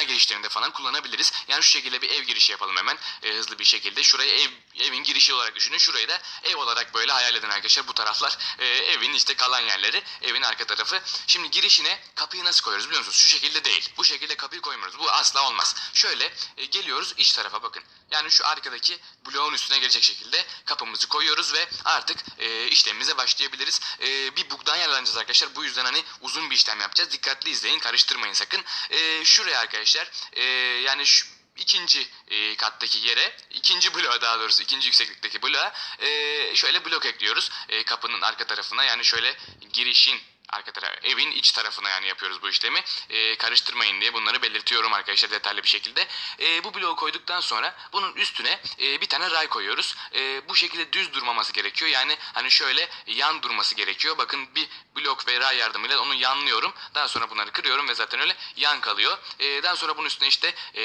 bina girişlerinde falan kullanabiliriz. Yani şu şekilde bir ev girişi yapalım hemen e, hızlı bir şekilde. Şurayı ev evin girişi olarak düşünün. Şurayı da ev olarak böyle hayal edin arkadaşlar. Bu taraflar e, evin işte kalan yerleri. Evin arka tarafı. Şimdi girişine kapıyı nasıl koyuyoruz biliyor musunuz? Şu şekilde değil. Bu şekilde kapıyı koymuyoruz. Bu asla olmaz. Şöyle e, geliyoruz iç tarafa bakın. Yani şu arkadaki bloğun üstüne gelecek şekilde kapımızı koyuyoruz ve artık e, işlemimize başlayabiliriz. E, bir bug'dan yararlanacağız arkadaşlar. Bu yüzden hani uzun bir işlem yapacağız. Dikkatli izleyin. Karıştırmayın sakın. E, şuraya arkadaşlar e, yani şu ikinci e, kattaki yere, ikinci bloğa daha doğrusu ikinci yükseklikteki bloğa e, şöyle blok ekliyoruz. E, kapının arka tarafına yani şöyle girişin arka taraf, evin iç tarafına yani yapıyoruz bu işlemi. E, karıştırmayın diye bunları belirtiyorum arkadaşlar detaylı bir şekilde. E, bu bloğu koyduktan sonra bunun üstüne e, bir tane ray koyuyoruz. E, bu şekilde düz durmaması gerekiyor. Yani hani şöyle yan durması gerekiyor. Bakın bir blok ve ray yardımıyla onu yanlıyorum. Daha sonra bunları kırıyorum ve zaten öyle yan kalıyor. E, daha sonra bunun üstüne işte e,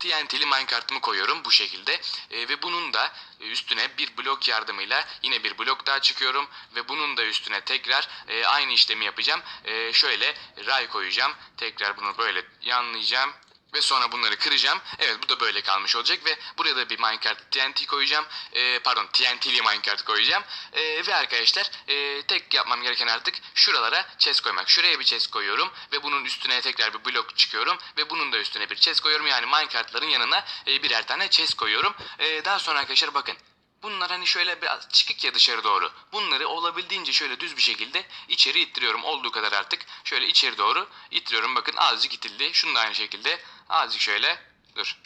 TNT'li minecart'ımı koyuyorum bu şekilde E, ve bunun da üstüne bir blok yardımıyla yine bir blok daha çıkıyorum ve bunun da üstüne tekrar e, aynı işlemi yapacağım. E, şöyle ray koyacağım. Tekrar bunu böyle yanlayacağım. Ve sonra bunları kıracağım. Evet bu da böyle kalmış olacak ve buraya da bir minecart TNT koyacağım. Ee, pardon TNT'li minecart koyacağım. Ee, ve arkadaşlar e, tek yapmam gereken artık şuralara chest koymak. Şuraya bir chest koyuyorum ve bunun üstüne tekrar bir blok çıkıyorum. Ve bunun da üstüne bir chest koyuyorum. Yani minecartların yanına e, birer tane chest koyuyorum. E, daha sonra arkadaşlar bakın. Bunlar hani şöyle biraz çıkık ya dışarı doğru. Bunları olabildiğince şöyle düz bir şekilde içeri ittiriyorum. Olduğu kadar artık şöyle içeri doğru ittiriyorum. Bakın azıcık itildi. Şunu da aynı şekilde azıcık şöyle dur.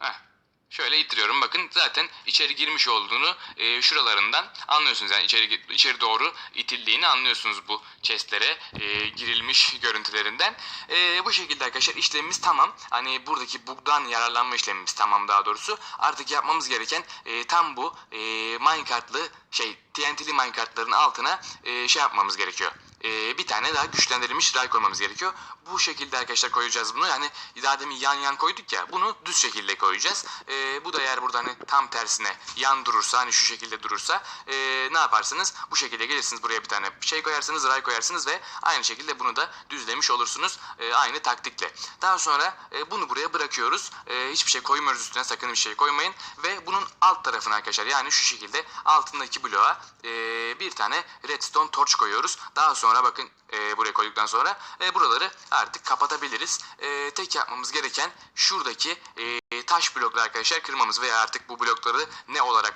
Heh. Şöyle ittiriyorum. Bakın zaten içeri girmiş olduğunu e, şuralarından anlıyorsunuz. Yani içeri içeri doğru itildiğini anlıyorsunuz bu chestlere e, girilmiş görüntülerinden. E, bu şekilde arkadaşlar işlemimiz tamam. Hani buradaki bug'dan yararlanma işlemimiz tamam daha doğrusu. Artık yapmamız gereken e, tam bu e, minecartlı şey TNT'li minecartların altına e, şey yapmamız gerekiyor. E, bir tane daha güçlendirilmiş ray koymamız gerekiyor. Bu şekilde arkadaşlar koyacağız bunu. Yani daha demin yan yan koyduk ya bunu düz şekilde koyacağız. E, bu da eğer burada hani tam tersine yan durursa hani şu şekilde durursa e, ne yaparsınız? Bu şekilde gelirsiniz buraya bir tane şey koyarsınız ray koyarsınız ve aynı şekilde bunu da düzlemiş olursunuz. E, aynı taktikle. Daha sonra e, bunu buraya bırakıyoruz. E, hiçbir şey koymuyoruz üstüne sakın bir şey koymayın. Ve bunun alt tarafına arkadaşlar yani şu şekilde altındaki bloğa e, bir tane redstone torch koyuyoruz. Daha sonra bakın e, buraya koyduktan sonra e, buraları artık kapatabiliriz. E, tek yapmamız gereken şuradaki e, taş blokları arkadaşlar kırmamız veya artık bu blokları ne olarak